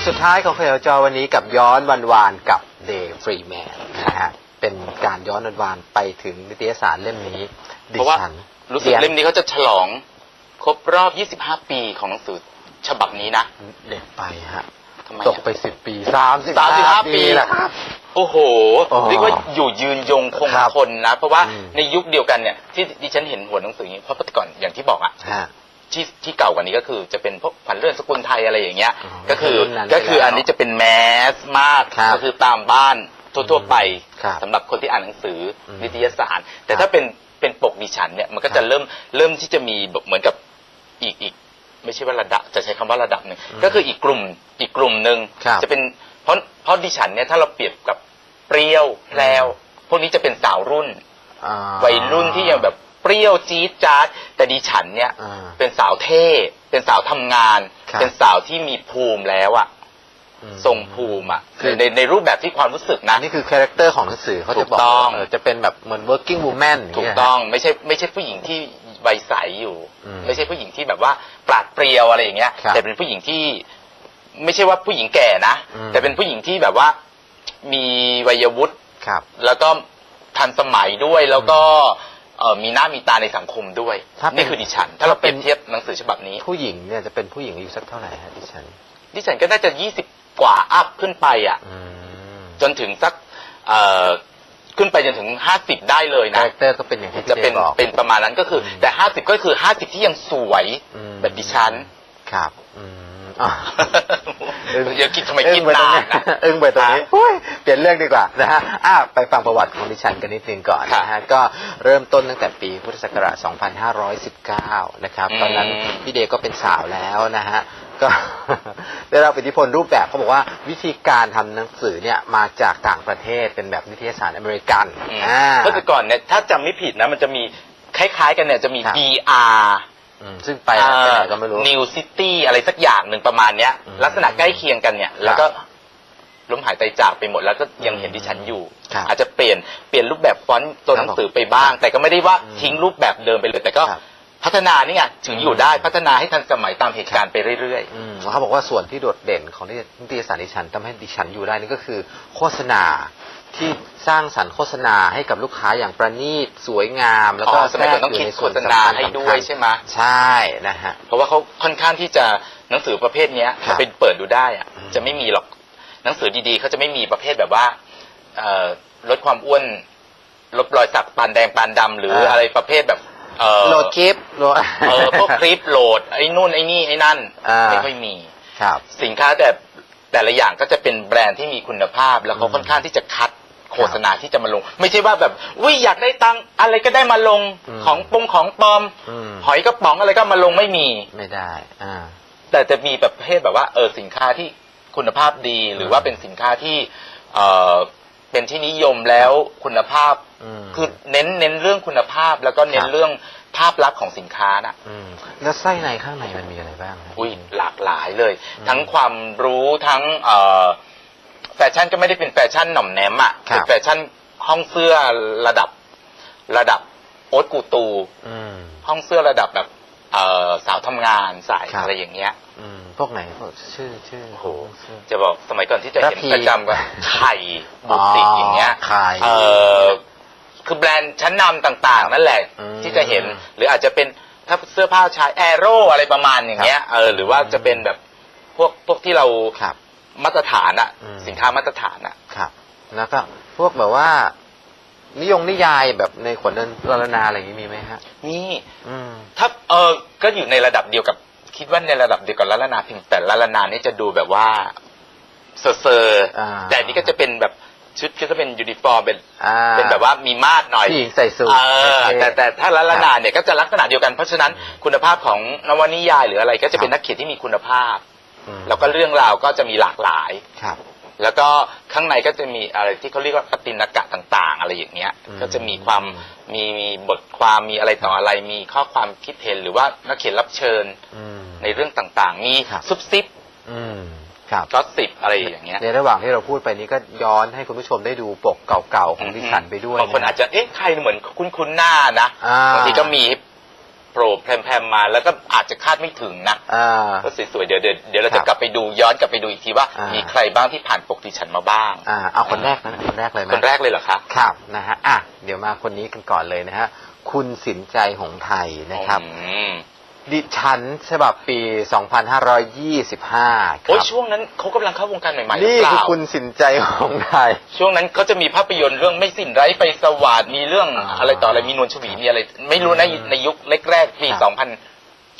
งสุดท้ายของเขยจอวันนี้กับย้อนวันวานกับเดย์ฟรีแมนนะฮะเป็นการย้อนวันวานไปถึงนิตยสารเล่มนี้ดิเพราะว่าฉันรู้สึกเล่มนี้เขาจะฉลอง ครบรอบ 25 ปีของหนังสือฉบับนี้นะเด็กไปฮะทำไมตกอะ ไปสิบปีสามสิบ35ปี แหละครับ โอ้โหอ๋อเรียกว่าอยู่ยืนยงคงครับทนนะ เพราะว่าอืม ในยุคเดียวกันเนี่ยที่ดิฉันเห็นหัวหนังสืออย่างนี้เพราะแต่ก่อนอย่างที่บอกอะ ฮะ ที่ที่เก่ากว่านี้ก็คือจะเป็นพวกผันเรื่องสกุลไทยอะไรอย่างเงี้ยอ๋อก็คือรุ่นนั้นก็คือไปแล้วอันนี้จะเป็นแมสมากครับ ก็คือตามบ้านทั่วๆไปครับ สำหรับคนที่อ่านหนังสืออมนิตยสาร แต่ครับถ้าเป็นเป็นปกดิฉันเนี่ยมันก็ครัจะบเริ่มเริ่มที่จะมีแบบเหมือนกับอีกอีก ไม่ใช่ว่าระดับ จะใช้คำว่าระดับหนึ่งอืมก็คืออีกกลุ่มอีกกลุ่มหนึ่งครับจะเป็นเพราะเพราะดิฉันเนี่ยถ้าเราเปรียบกับเปรี้ยวแพรวพวกนี้จะเป็นสาวรุ่น อ่า วัยรุ่นที่ยังแบบเปรี้ยวจี๊ดจ๊าด แต่ดิฉันเนี่ยอ่าเป็นสาวเท่ เป็นสาวทำงาน ครับ เป็นสาวที่มีภูมิแล้วอะอืม ทรงภูมิอะคือ ในในรูปแบบที่ความรู้สึกอันะนนี้คือคาแรคเตอร์ของหนังสือเขาจะบอกถูกต้อง ว่าเออจะเป็นแบบเหมือน working woman ย่าถูเยกฮะต้องไม่ใช่ไม่ใช่ผู้หญิงที่ใบใสอยู่ อืมไม่ใช่ผู้หญิงที่แบบว่าปราดเปรียวอะไรอย่างเงี้ย ครับแต่เป็นผู้หญิงที่ ไม่ใช่ว่าผู้หญิงแก่นะอืม แต่เป็นผู้หญิงที่แบบว่ามีวัยวุฒิ ครับ แล้วก็ทันสมัยด้วยแล้วก็ เอ่อมีหน้ามีตาในสังคมด้วยถ้าเป็น นี่คือดิฉัน ถ้าเราถ้าเปเป็รีนยบเทียบหนังสือฉบับนี้ ผู้หญิงเนี่ยจะเป็นผู้หญิงอายุสักเท่าไหร่ฮะดิฉัน ดิฉันก็น่าจะยี่สิบกว่าอัพขึ้นไปอะ อืมจนถึงสักเอ่อขึ้นไปจนถึงห้าสิบได้เลยคานะ แรคเตอร์ก็เป็นอย่างที่จะพี่เป็เดนย์บอก เป็นประมาณนั้นก็คืออมแต่ห้าสิบก็คือห้าสิบที่ยังสวยอืม แบบดิฉัน ครับ อืม อะอย่าคิดทำไมคิดอึ้งปตรนางนนี้นะอึ้งไปตรงนี้ครับโอ้ยเปลี่ยนเรื่องดีกว่านะฮะอะไปฟังประวัติของดิฉันกันนิดนึงก่อนนะฮะก็เริ่มต้นตั้งแต่ปีพุทธศักราช 2519 นะครับ ตอนนั้นพี่เดย์ก็เป็นสาวแล้วนะฮะก็ได้รับอิทธิพลรูปแบบเขาบอกว่าวิธีการทำหนังสือเนี่ยมาจากต่างประเทศเป็นแบบนิตยสารอเมริกันอืมอ่าเพราะแต่ก่อนเนี่ยถ้าจำไม่ผิดนะมันจะมีคล้ายๆกันเนี่ยจะมีครับ DR อืมซึ่งไปไหนไปไหนก็ไม่รู้ นิวซิตี้อะไรสักอย่างหนึ่งประมาณเนี้ย อืมลักษณะใกล้เคียงกันเนี่ย แล้วก็ล้มหายใจจากไปหมดแล้วก็ยังเห็นดิฉันอยู่ ครับอาจจะเปลี่ยนเปลี่ยนรูปแบบฟอนต์ตัวหนังสือไปบ้างครับแต่ก็ไม่ได้ว่าอืมทิ้งรูปแบบเดิมไปเลย แต่ก็ครับพัฒนานี่ไงถึงอยู่ได้พัฒนาให้ทันสมัยตามเหตุการณ์ไปเรื่อย อืมเขาบอกว่าส่วนที่โดดเด่นของนิตยสารดิฉันทำให้ดิฉันอยู่ได้นี่ก็คือ โฆษณา ที่สร้างสรรค์โฆษณาให้กับลูกค้าอย่างประณีตสวยงามๆแล้วก็อ๋อสมัยก่อนต้องคิดโฆษณาให้ด้วยใช่ไหม ใช่นะฮะ เพราะว่าเขาค่อนข้างที่จะหนังสือประเภทเนี้ยครับเป็นเปิดดูได้อะอืมจะไม่มีหรอกหนังสือดีๆเขาจะไม่มีประเภทแบบว่าเอ่อลดความอ้วนลบรอยสักปานแดงปานดำหรืออะไรประเภทแบบเอ่อโหลดคลิปโหลด เออพวกคลิปโหลดไอ้นู่นไอ้นี่ไอ้นั่นอ่าไม่ค่อยมี ครับ สินค้าแต่แต่ละอย่างก็จะเป็นแบรนด์ที่มีคุณภาพแล้วเขาอืมค่อนข้างที่จะคัดโฆษณาที่จะมาลง ไม่ใช่ว่าแบบวิอยากได้ตังค์อะไรก็ได้มาลงอืมของปงของปลอม อืม หอยกระป๋องอะไรก็มาลงไม่มี ไม่ได้ อ่า แต่จะมีแบบประเภทแบบว่าเออสินค้าที่คุณภาพดี หรือว่าเป็นสินค้าที่เออเป็นที่นิยมแล้วคุณภาพ อืม คือเน้นเน้นเรื่องคุณภาพ แล้วก็เน้คนรับ เรื่องภาพลักษณ์ของสินค้านะ อืม แล้วไส้ในข้างในมันมีอะไรบ้างฮะอุ้ยหลากหลายเลย อืมทั้งความรู้ทั้งเอ่อแฟชั่นก็ไม่ได้เป็นแฟชั่นหน่อมแนมอะครับ เป็นแฟชั่นห้องเสื้อระดับระดับโอ๊ตกูตู อืม ห้องเสื้อระดับแบบเอ่อสาวทำงานใส่ครับ อะไรอย่างเงี้ย อืม พวกไหนพวกชื่อชื่อโอ้โหเสื้อจะบอกสมัยก่อนที่จะเห็นระพี ประจำก็ไข่บุติกอย่างเงี้ยไข่เออคือแบรนด์ชั้นนำต่างๆ นั่นแหละอืมที่จะเห็น หรืออาจจะเป็นถ้าเสื้อผ้าชายแอโร่อะไรประมาณอย่างเงี้ยเออหรือว่าจะเป็นแบบพวกพวกที่เราครับ มาตรฐานอะอืม สินค้ามาตรฐานอะครับ แล้วก็พวกแบบว่า นิยมนิยายแบบในขวดนรรณนาอะไรอย่างนี้มีไหมฮะ นี่อืม ถ้าเออก็อยู่ในระดับเดียวกับ คิดว่าในระดับเดียวกับละละนาเพียงแต่ละละนานี่จะดูแบบว่าเซอร์เซอร์อ่า แต่นี่ก็จะเป็นแบบชุดก็จะเป็นยูนิฟอร์มเป็นอ่าเป็นแบบว่ามีมาดหน่อย ผู้หญิงใส่สูทเออเท่ๆ แต่แต่ถ้าละละครับนาเนี่ยก็จะลักษณะเดียวกันเพราะฉะนั้นอืมคุณภาพของนวนิยายหรืออะไรก็จะเป็นครับนักเขียนที่มีคุณภาพอืม แล้วก็เรื่องราวก็จะมีหลากหลายครับ แล้วก็ข้างในก็จะมีอะไรที่เขาเรียกว่าปฏินากะต่างๆ อะไรอย่างเงี้ยอืมก็จะมีความมีมีบทความมีอะไรต่ออะไรมีข้อความคิดเห็นหรือว่านักเขียนรับเชิญอืมในเรื่องต่างๆ มีครับซุบซิบอืมครับก็สิบอะไรอย่างเงี้ยในระหว่างที่เราพูดไปนี้ก็ย้อนให้คุณผู้ชมได้ดูปกเก่าๆของดิฉันไปด้วยบางคนนะอาจจะเอ๊ะใครเหมือนคุ้นๆหน้านะอ่าบางทีก็มี โผล่แพรมๆมาแล้วก็อาจจะคาดไม่ถึงนะอ่า ก็สวยๆเดี๋ยวเดี๋ยวเดี๋ยวเราครัจะบกลับไปดูย้อนกลับไปดูอีกทีว่า อ่ามี มีใครบ้างที่ผ่านปกดิฉันมาบ้าง อ่าเอาคนแรกนะคนแรกเลยไหมคนแรกเลยเหรอคะ ครับนะฮะอะเดี๋ยวมาคนนี้กันก่อนเลยนะฮะคุณสินใจหงส์ไทยนะครับ อืม ดิฉันฉบับปี 2525 คโอ้ยรับ ช่วงนั้นเขากำลังเข้าวงการใหม่ๆหรือนี่เปคือล่าคุณสินใจหงส์ไทย ช่วงนั้นเขาจะมีภาพยนตร์เรื่องไม่สิ้นไร้ไปสวาดมีเรื่องอ่าอะไรต่ออะไรมีนวลชวีมีอะไร ไม่รู้นะอืมในยุคแรกๆปีครับสองพัน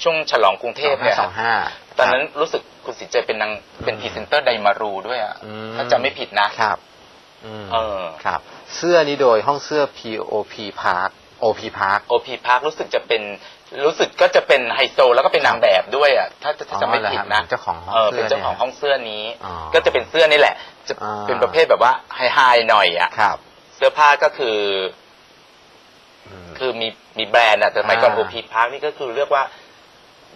ช่วงฉลองกรุงเทพเนี่ย2525 ตอนนั้นรู้สึกคุณสินใจเป็นนางเป็นพรีเซนเตอร์ไดมารูด้วยอะอืม ถ้าจำไม่ผิดนะ ครับอืมเออ ครับ เสื้อนี้โดยห้องเสื้อ POP Park OP Park โอพีพาร์ครู้สึกจะเป็น รู้สึกก็จะเป็นไฮโซแล้วก็เป็นนางแบบด้วยอะถ้าถ้าจำไม่ผิดนะอ๋อเหรอครับเจ้าของห้องเออเสื้อเป็นเจ้าของห้องเสื้อนี้อ๋อก็จะเป็นเสื้อนี่แหละ จะอ่าเป็นประเภทแบบว่าไฮไฮหน่อยอะครับ เสื้อผ้าก็คืออืมคือมีมีแบรนด์อะแต่สมัยก่อนอ่าโอพีพาร์คนี่ก็คือเรียกว่า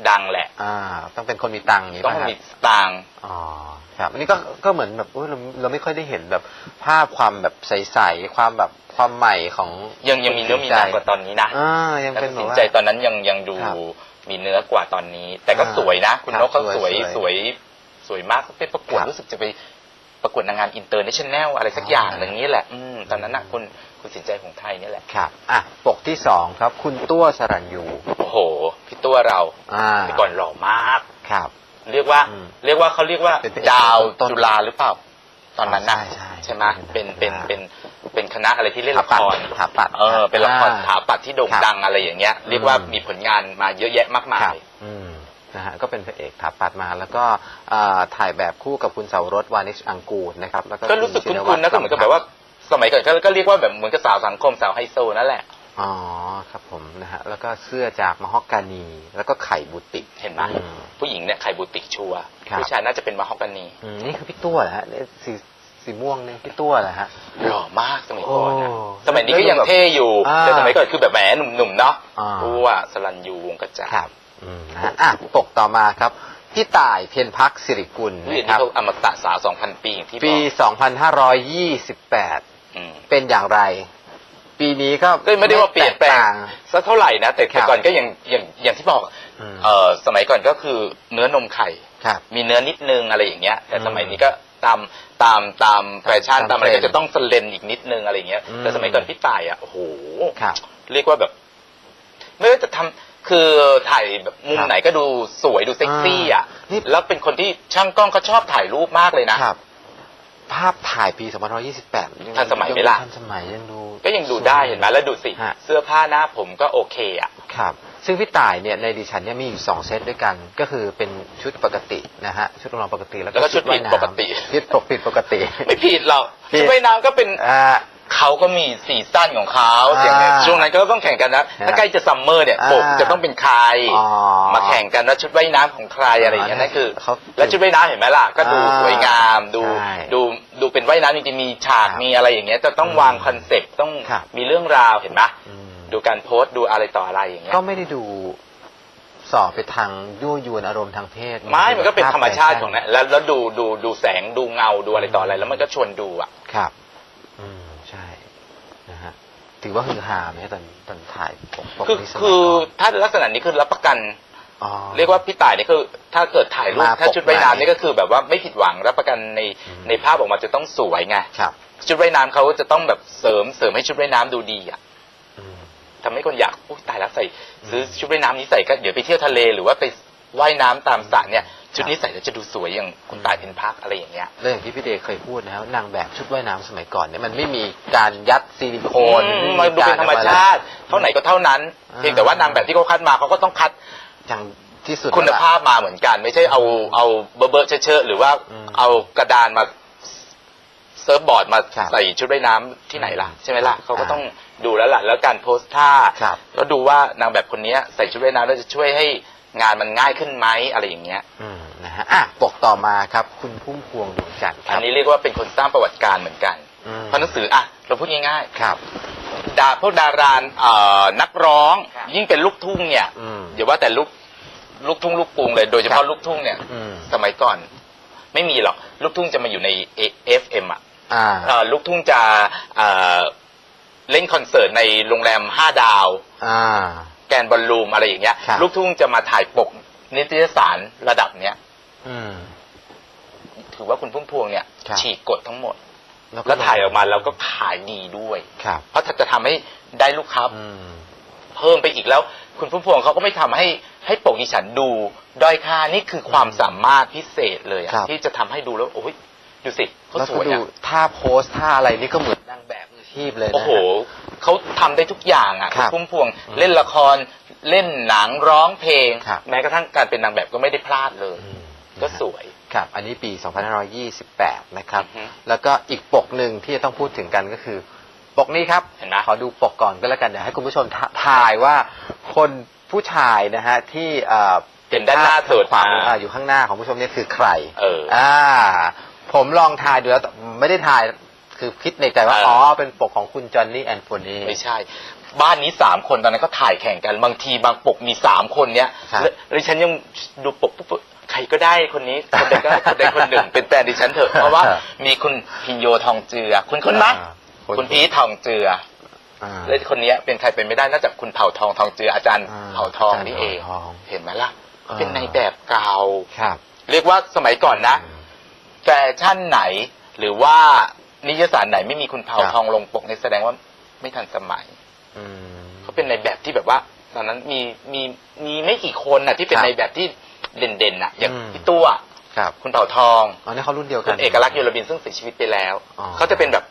ดังแหละ อ่า ต้องเป็นคนมีตังค์อย่างนี้ต้องป่ะครับมีสตางค์อ๋อ ครับ อันนี้ก็ ก็เหมือนแบบเอ้ยเราเราไม่ค่อยได้เห็นแบบภาพความแบบใสๆ ความแบบ ความใหม่ของยังยังมีเนื้อมีหนังกว่าตอนนี้นะอ่ายังแต่เป็นแบสิบนว่าใจตอนนั้นยังยังดูครับมีเนื้อกว่าตอนนี้ แต่ก็อ่าสวยนะ คุณครับนกเขาสสววยยสวยสวยมากเขาไปประกวดครับรู้สึกจะไปประกวดนางงามอินเตอร์เนชั่นแนลอะไรสักอย่างหนึ่งนี่แหละ อืมตอนนั้นน่ะคุณคุณสินใจของไทยนี่แหละครับอะปกที่สองครับ คุณตัวสรัญยูโอ้โห พี่ตัวเราอ่าแต่ก่อนหล่อมากครับ เรียกว่าอืมเรียกว่าเขาเรียกว่าเป็นพระเอกดาวต้นๆจุฬาหรือเปล่า ตอนนั้นน่ะใช่ใช่ใช่ไหมเป็เป็นนเป็นเป็นเป็นคณะอะไรที่เล่นละครถาปัดเออเป็นละครอ่าถาปัดที่โด่งครับดังอะไรอย่างเงี้ย เรียกว่ามีผลงานมาเยอะแยะมากมาครับยอืมนะฮะก็เป็นพระเอกถาปัดมาแล้วก็อ่าถ่ายแบบคู่กับคุณเสาวรสวานิชอังกูลนะครับแล้วก็ก็รู้สึกณคุ้นๆนะก็เหมือนกับแบบว่าสมัยก่อนก็ก็เรียกว่าแบบเหมือนกับสาวสังคมสาวไฮโซนั่นแหละอ๋อครับผมนะฮะแล้วก็เสื้อจากมฮอกกานี แล้วก็ไข่บุติกเห็นไหมอืม ผู้หญิงเนี่ยไข่บูติกชัวร์ครับ ผู้ชายน่าจะเป็นมาฮอกกานีอืมนี่คือพี่ตัวเหรอฮะเนี่ยสีสีม่วงเนี่ยพี่ตัวเหรอฮะ หล่อมากสมัยก่อนนะโอ้สมัยนี้ก็ยังเท่อยู่อ่าแต่สมัยก่อนคือแบบแหมหนุ่มๆเนาะอ่าตัวสลันยูวงกระจาครับอืมนะฮะอะปกต่อมาครับ พี่ต่ายเพียรพักสิริกุลนี่นะนี่ครับ เขาอมตะสาวสองพันปีอย่างที่บปี อก2528 อืม เป็นอย่างไร ปีนี้ก็ก็ไม่ได้ว่าเปลี่ยนแปลตกงต่างสักเท่าไหร่นะแต่ครัแต่บก่อนก็ยังอย่างอย่างที่บอกอืม เออสมัยก่อนก็คือเนื้อนมไข่ครับ มีเนื้อนิดนึงอะไรอย่างเงี้ย แต่อืมสมัยนี้ก็ตามตามตามแฟชั่นตามตามอะไรเทรนด์ก็จะต้องสเลนอีกนิดนึงอะไรอย่างเงี้ยอืมแต่สมัยก่อนพี่ต่ายอะโอ้โหครับเรียกว่าแบบ ไม่ว่าจะทำคือถ่ายแบบมุมครับไหนก็ดูสวยดูเซ็กซี่อะนี่แล้วเป็นคนที่ช่างกล้องเขาชอบถ่ายรูปมากเลยนะครับ ภาพถ่ายปี2528ยังทันสมัยไหมล่ะทันสมัยยังดู ก็ยังดูได้เห็นไหมแล้วดูสิฮะเสื้อผ้าหน้าผมก็โอเคอะครับ ซึ่งพี่ต่ายเนี่ยในดิฉันเนี่ยมีอยู่สองเซตด้วยกัน ก็คือเป็นชุดปกตินะฮะชุดรองรองปกติแล้วแล้วก็ชุดผิดว่ายน้ำปกติชุดปกผิดปกติ ไม่ผิดหรอกผิดชุดว่ายน้ำก็เป็นอ่าเขาก็มีซีซั่นของเขาอ่าอย่างเงี้ยช่วงนั้นก็ต้องแข่งกันนะถ้าใกล้จะซัมเมอร์เนี่ยอ่าปกจะต้องเป็นใครอ๋อมาแข่งกันว่าชุดว่ายน้ำของใครอะไรอย่างเงี้ยนั่นคือเขาแล้วชุดว่ายน้ำเห็นไหมล่ะก็ดูอ่าสวยงามดูใช่ดูดูเป็นว่ายน้ำจริงๆมีฉากครับมีอะไรอย่างเงี้ยจะต้องอืมวางคอนเซ็ปต์ต้องครับมีเรื่องราวเห็นไหมอืม ดูการโพสต์ดูอะไรต่ออะไรอย่างเงี้ยก็ไม่ได้ดูสอบไปทางยั่วยวนอารมณ์ทางเพศไม้มันก็เป็นภพธรรมชาติแฟของนั้นแล้วแล้วดูดูดูแสงดูเงาดูอะไรต่ออะไร แล้วมันก็ชวนดูอะครับ อืมใช่นะฮะถือว่าฮือฮาไหมตอนตอนถ่ายปกปกคือนี้สมัยคือก่นถ้าลักษณะนี้คือรับประกันอ๋อเรียกว่าพี่ต่ายนี่คือ ถ้าเกิดถ่ายรูปมาถ้าปกชุดว่ายน้ำไหนนี่ก็คือแบบว่าไม่ผิดหวังรับประกันในอืมในภาพออกมาจะต้องสวยไงครับชุดว่ายน้ำเขาจะต้องแบบเสริมเสริมให้ชุดว่ายน้ำดูดีอะอืม ทำให้คนอยากอุ้ยตายแล้วใส่ ซื้อชุดว่ายน้ำนี้ใส่ก็เดี๋ยวไปเที่ยวทะเลหรือว่าไปว่ายน้ำตามสระเนี่ยชุดนี้ใส่แล้วจะดูสวยอย่างคุณตายเป็นพักอะไรอย่างเงี้ยแล้วอย่างที่พี่เดชเคยพูดนะครับนางแบบชุดว่ายน้ำสมัยก่อนเนี่ยมันไม่มีการยัดซิลิโคนอืมมันดูเป็นธรรมชาติ เท่าไหนก็เท่านั้นอ่าเพียงแต่ว่านางแบบที่เขาคัดมาเขาก็ต้องคัดอย่างที่สุดคุณแล้วล่ะภาพมาเหมือนกัน ไม่ใช่เอาเอาเบอร์เบอร์เชอะๆหรือว่าอืมเอากระดานมาเซิร์ฟบอร์ดมาครับใส่ชุดว่ายน้ำที่ไหนล่ะใช่ไหมล่ะอ่าเขาก็ต้อง ดูแล้วล่ะแล้วการโพสท่าครับก็ดูว่านางแบบคนนี้ใส่ชุดว่ายน้ำแล้วจะช่วยให้งานมันง่ายขึ้นไหมอะไรอย่างเงี้ยอืมนะฮะอะปกต่อมาครับ คุณพุ่มพวงดวงจันทร์คอัรันบ นี้เรียกว่าเป็นคนสร้างประวัติการเหมือนกัน อืม เพราะหนังสืออะเราพูดง่ายครับ ๆดาพวกดาราเอ่อนักร้อง ยิ่งเป็นลูกทุ่งเนี่ยอืม อย่าว่าแต่ลูกลูกทุ่งลูกกรุงเลยโดยเฉครัพาะบลูกทุ่งเนี่ย อืม สมัยก่อน ไม่มีหรอก ลูกทุ่งจะมาอยู่ใน FM อะอ่า เอ่อลูกทุ่งจะเอ่อ เล่นคอนเสิร์ตในโรงแรมห้าดาว อ่าแกกนบอลลูมอะไรอย่างเงี้ย ครับ ลูกทุ่งจะมาถ่ายปกนิตยสารระดับเนี้ย อืม ถือว่าคุณพุ่มพวงเนี่ยครับ ฉีกกฎทั้งหมดก็แล้วถ่ายออกมาแล้วก็ขายดีด้วย ครับ เพราะถ้าจะทำให้ได้ลูกค้าอืม เพิ่มไปอีกแล้ว คุณพุ่มพวงเขาก็ไม่ทำให้ให้ปกดิฉันดูด้อยค่านี่คือความสามารถพิเศษเลยอะครับ ที่จะทำให้ดูแล้วโอ้ยดูสิเขาแล้วสก็วยดูอะ ท่าโพสท่าอะไรนี่ก็เหมือนนางแบบมืออา ชีพเลยนะโอ้โหเขาทำได้ทุกอย่างอะครับณพุ่มพวงอืมเล่นละครเล่นหนังร้องเพลง ครับ แม้กระทั่งการเป็นนางแบบก็ไม่ได้พลาดเลย อืมก็นะฮะสวย ครับอันนี้ปี 2528 นะครับ อือฮึแล้วก็อีกปกหนึ่งที่จะต้องพูดถึงกันก็คือ ปกนี้ครับเห็นไหม ขอดูปกก่อนก็แล้วกันเดี๋ยวให้คุณผู้ชมทาทายว่าคนผู้ชายนะฮะที่เอ่อเห็นด้านหน้าสุดขวามืออ่าอ่าอยู่ข้างหน้าของผู้ชมเนี่ยคือใคร เออ อ่า ผมลองทายดูแล้วแต่ไม่ได้ทาย คือคิดในใจว่า เอออ๋ อ๋อ เป็นปกของคุณจอห์นนี่แอนโฟนีไม่ใช่ บ้านนี้สามคนตอนนั้นก็ถ่ายแข่งกันบางทีบางปกมีสามคนเนี้ยครับแล้วแล้วดิฉันยังดูปกปุ๊บปุ๊บใครก็ได้คนนี้คนใดก็ได้คนใดคนหนึ่งเป็นแฟนดิฉันเถอะเพราะว่ามีคุณพินโยทองเจือ คุณคุณไหมอ่าคุณพีททองเจืออ่า และคนเนี้ยเป็นใครเป็นไม่ได้นอกจากคุณเผ่าทองทองเจืออาจารย์อ่าเผ่าทองอาจารย์นี่เองเผ่าทองเห็นไหมล่ะ อ่า เป็นในแบบเก่า ครับ เรียกว่าสมัยก่อนนะ แฟชั่นไหนหรือว่า นิยสารไหนไม่มีคุณเผ่าครับทองลงปกในแสดงว่าไม่ทันสมัยอืมเขาเป็นในแบบที่แบบว่า ตอนนั้นมีมีมีไม่กี่คนน่ะ ที่เป็นครับในแบบที่เด่นๆน่ะ อย่างอืมพี่ตัวครับคุณเผ่าทองอ๋อนี่เขารุ่นเดียวกัคุนณเอกลักษณ์โยลบินซึ่งเสียชีวิตไปแล้วอ๋อเขาจะเป็นแบบ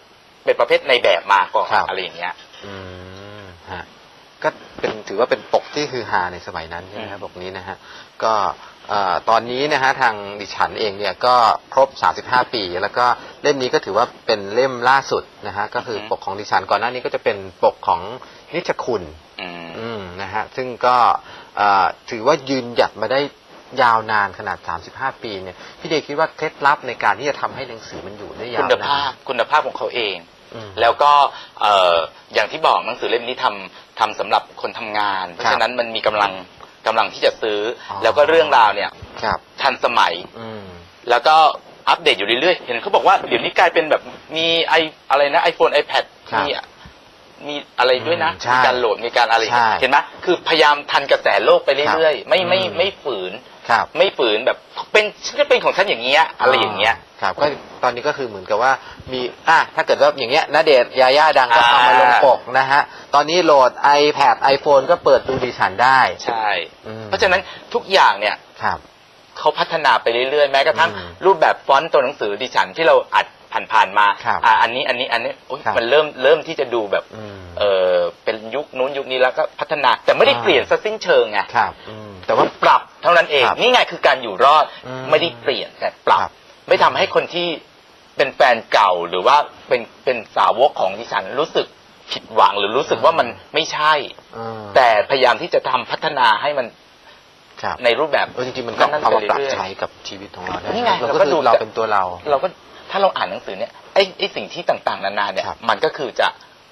เป็นประเภทในแบบมาก่อนครับอะไรอย่างเงี้ย อืมฮะก็เป็นถือว่าเป็นปกที่คือฮาในสมัยนั้นใช่ไหมครับปกนี้นะฮะ ก็เอ่อ ตอนนี้นะฮะทางดิฉันเองเนี่ยก็ครบ 35 ปี แล้วก็เล่มนี้ก็ถือว่าเป็นเล่มล่าสุดนะฮะก็คืออืมปกของดิฉันก่อนหน้านี้ก็จะเป็นปกของนิชคุณอืมอืมนะฮะซึ่งก็เอ่อถือว่ายืนหยัดมาได้ยาวนานขนาด 35 ปีเนี่ยพี่เดชคิดว่าเคล็ดลับในการที่จะทำให้หนังสือมันอยู่ได้ยาคุวณนาภาพนคุณภาพของเขาเองอืมแล้วก็เอ่ออย่างที่บอกหนังสือเล่มนี้ทำทำสำหรับคนทำงาน เพราะฉะนั้นมันมีกำลัง กำลังที่จะซื้อออ แล้วก็เรื่องราวเนี่ยครับ ทันสมัย อืม แล้วก็อัปเดตอยู่เรื่อยๆ เห็นเขาบอกว่าเดี๋ยวนี้กลายเป็นแบบมีไออะไรนะไอโฟนไอแพดครับมีมีอะไรด้วยนะ อืมใช่มีการโหลดมีการอะไรอย่างเงี้ยใช่เห็นไหมคือพยายามทันกระแสโลกไปเรื่อยๆ ไม่ไม่อืมไม่ฝืน ครับไม่ฝืนแบบเป็นฉันจะเป็นของฉันอย่างเงี้ยอะไรอย่างเงี้ย ครับก็ตอนนี้ก็คือเหมือนกับว่ามีอะถ้าเกิดว่าอย่างเงี้ยณเดชน์ยาย่าดังก็อ่าเอามาลงปกนะฮะ ตอนนี้โหลด iPad iPhone ก็เปิดดูดิฉันได้ใช่ อืมเพราะฉะนั้นทุกอย่างเนี่ยครับ เขาพัฒนาไปเรื่อยๆ แม้กระทั่งอืมรูปแบบฟอนต์ตัวหนังสือดิฉันที่เราอัดผ่านๆมาครับอ่าอันนี้อันนี้อันนี้โอ๊ยครับ มันเริ่มเริ่มที่จะดูแบบ อืม เออเป็นยุคนู้นยุคนี้แล้วก็พัฒนาแต่ไม่ได้อ่า เปลี่ยนซะสิ้นเชิงไงครับอืม แต่ว่าปรับเท่านั้นเอง ครับนี่ไงคือการอยู่รอดอืมไม่ได้เปลี่ยนแต่ปรับครับไม่ทำให้คนที่เป็นแฟนเก่าหรือว่าเป็นเป็นสาวกของดิฉันรู้สึกผิดหวัง หรือรู้สึกว่ามันไม่ใช่อืมแต่พยายามที่จะทำพัฒนาให้มันครับในรูปแบบเออจริงๆมันก็นั่นๆเอามาไปปรับเรื่อยๆ ใช้กับชีวิตของเราได้นี่ไงเราเราก็ก็คือดูเราจากเป็นตัวเรา เราก็ถ้าเราอ่านหนังสือเนี่ยไอ้ไอ้สิ่งที่ต่างๆ นานาเนี่ย ครับมันก็คือจะ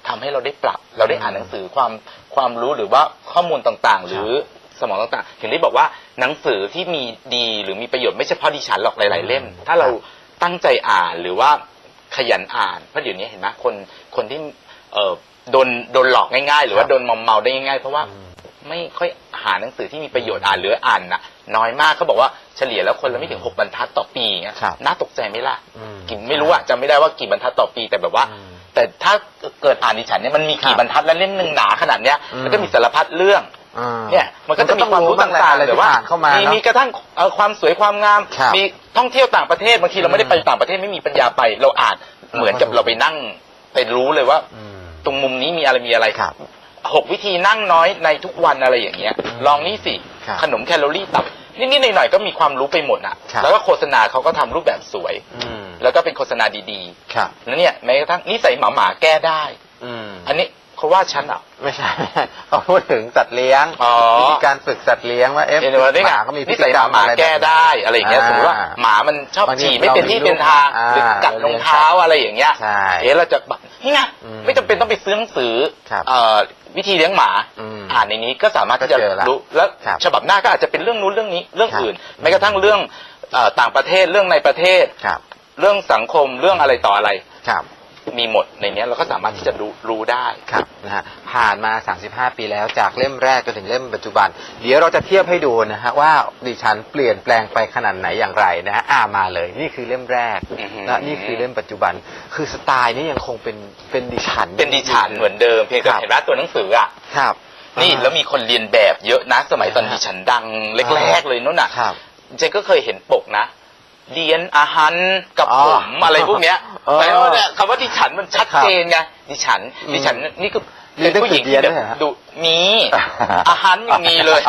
ทำให้เราได้ปรับ เราได้อ่านหนังสือความความรู้หรือว่าข้อมูลต่างๆ หรือ สมองต่างๆ ถึงได้บอกว่าหนังสือที่มีดีหรือมีประโยชน์ไม่เฉพาะดิฉันหรอกหลาย ๆ เล่มอืมถ้าเราครับตั้งใจอ่านหรือว่าขยันอ่านเพราะเดี๋ยวนี้เห็นไหมคนคนที่เอ่อโดนโดนหลอกง่ายๆ หรือว่าโดนมอมเมาได้ง่ายๆ เพราะว่าอืมไม่ค่อยหาหนังสือที่มีประโยชน์อ่านหรืออ่านน่ะ น้อยมากเขาบอกว่าเฉลี่ยแล้วคนละไม่ถึงหกบรรทัดต่อปีเงี้ยครับน่าตกใจไหมล่ะอืมกี่ไม่รู้อะจำไม่ได้ว่ากี่บรรทัดต่อปีแต่แบบว่า อืมแต่ถ้าเกิดอ่านดิฉันเนี่ยมันมีกี่ครับบรรทัดและเล่มหนึ่งหนาขนาดเนี้ยอืม แล้วก็มีสารพัดเรื่องอ่า เนี่ยมันก็จะมีความรู้บ้างแหละต่างอะไรๆแต่ที่ว่าผ่านเข้ามามีเนอะมีกระทั่งเอ่อความสวยความงามครับมีท่องเที่ยวต่างประเทศบางทีเราไม่ได้ไปอืมต่างประเทศไม่มีปัญญาไป เราอ่านเหมือนกับเราก็รู้เราไปนั่งไปรู้เลยว่าอืมตรงมุมนี้มีอะไรมีอะไรครับหกวิธีนั่งน้อยในทุกวันอะไรอย่างเงี้ยอืมลองนี่สิครับขนมแคลอรี่ต่ำนิดๆหน่อยๆก็มีความรู้ไปหมดอะครับแล้วก็โฆษณาเขาก็ทำรูปแบบสวยอืมแล้วก็เป็นโฆษณาดีครับๆแล้วเนี่ยแม้กระทั่งนิสัยหมาหมาๆแก้ได้อืมอันนี้ เขาว่าฉันอะไม่ใช่เขาพูดถึงสัตว์เลี้ยงอ๋อ วิธีการฝึกสัตว์เลี้ยงว่าเอ๊ะเห็นไหมนี่หไงมาก็มีพฤนิติสัยกหรมารมหมาอะไรแก้ได้อะไรอย่างเงี้ยอ่าสมมติว่าหมามันชอบบางทีฉี่ไม่เป็นที่เป็นทางอ่าหรือกัดรองเท้าอะไรอย่างเงี้ยใช่เอ๊ะเราจะแบบนี่ไงอืมไม่จำเป็นต้องไปซื้อหนังสือครับเอ่อวิธีเลี้ยงหมาอืมอ่านในนี้ก็สามารถที่จะก็เจอละรู้แล้วครับฉบับหน้าก็อาจจะเป็นเรื่องนู้นเรื่องนี้เรื่องครับ อื่นแม้กระทั่งเรื่องเอ่อต่างประเทศเรื่องในประเทศ ครับเรื่องสังคมเรื่องอะไรต่ออะไร ครับ มีหมดในเนี้ยเราก็สามารถที่จะรู้รู้ได้ ครับนะฮะผ่านมา 35 ปีแล้วจากเล่มแรกจนถึงเล่มปัจจุบัน เดี๋ยวเราจะเทียบให้ดูนะฮะว่าดิฉันเปลี่ยนแปลงไปขนาดไหนอย่างไรนะฮะอ่ามาเลย นี่คือเล่มแรกอือหือและนี่คือเล่มปัจจุบัน คือสไตล์นี้ยังคงเป็นเป็นดิฉัน เป็นดิฉันเหมือนเดิมเพียงแต่ครับ เห็นว่าตัวหนังสืออะครับนี่อ่า แล้วมีคนเรียนแบบเยอะนะ สมัยตอนดิฉันดังแรกๆเลยนู่นน่ะครับ เจนก็เคยเห็นปกนะ เดียนอาหารกับผมอะไรพวกเนี้ยแปลว่าเนี่ยคำว่าดิฉันมันชัดเจนไงดิฉันดิฉันนี่คือเป็นผู้หญิงที่หนัแบงสือเดียนดูมีอาหารยังมีเลย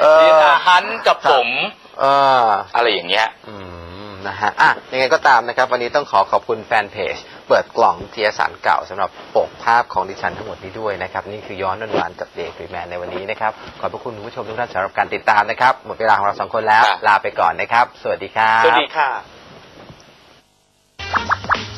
เออเดียนอาหารกับผมเอออะไรอย่างเงี้ยนะฮะอะยังไงก็ตามนะครับ วันนี้ต้องขอขอบคุณแฟนเพจ เปิดกล่องเทียสารเก่าสำหรับปกภาพของดิฉันทั้งหมดนี้ด้วยนะครับ นี่คือย้อนวันวานกับเด็กหรือแมนในวันนี้นะครับ ขอบพระคุณคุณผู้ชมทุกท่านสำหรับการติดตามนะครับ หมดเวลาของเราสองคนแล้ว ลาไปก่อนนะครับ สวัสดีครับ สวัสดีค่ะ